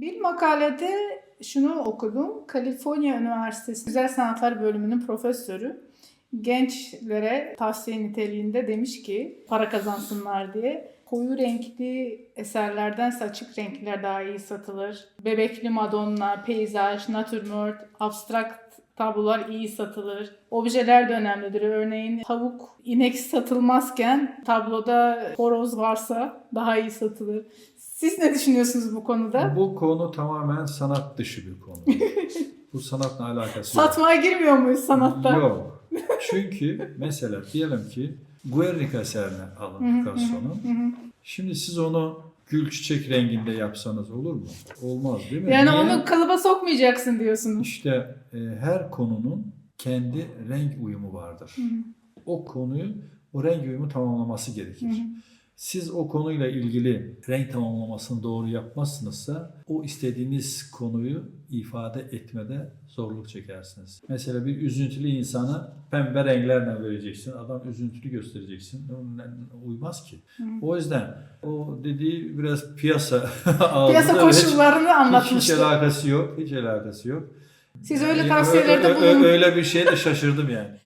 Bir makalede şunu okudum. Kaliforniya Üniversitesi Güzel Sanatlar Bölümünün profesörü gençlere tavsiye niteliğinde demiş ki para kazansınlar diye koyu renkli eserlerdense açık renkler daha iyi satılır. Bebekli Madonna, peyzaj, natürmort, abstrakt tablolar iyi satılır. Objeler de önemlidir. Örneğin tavuk, inek satılmazken tabloda horoz varsa daha iyi satılır. Siz ne düşünüyorsunuz bu konuda? Bu konu tamamen sanat dışı bir konu. Bu sanatla alakası yok. Satmaya girmiyor muyuz sanatta? Yok. Çünkü mesela diyelim ki Guernica eserini alın Picasso'nun. Şimdi siz onu gül çiçek renginde yapsanız olur mu? Olmaz değil mi? Yani Niye? onu kalıba sokmayacaksın diyorsunuz. İşte e, her konunun kendi renk uyumu vardır. Hı hı. O konuyu, o renk uyumu tamamlaması gerekir. Hı hı. Siz o konuyla ilgili renk tamamlamasını doğru yapmazsınızsa o istediğiniz konuyu ifade etmede zorluk çekersiniz. Mesela bir üzüntülü insana pembe renklerle vereceksin. Adam üzüntülü göstereceksin. Uymaz ki. Hı. O yüzden o dediği biraz piyasa Piyasa koşullarını hiç, hiç anlatmıştı. alakası yok. Hiç alakası yok. Siz öyle tavsiyelerde bulunun. Öyle bir şeye de şaşırdım yani.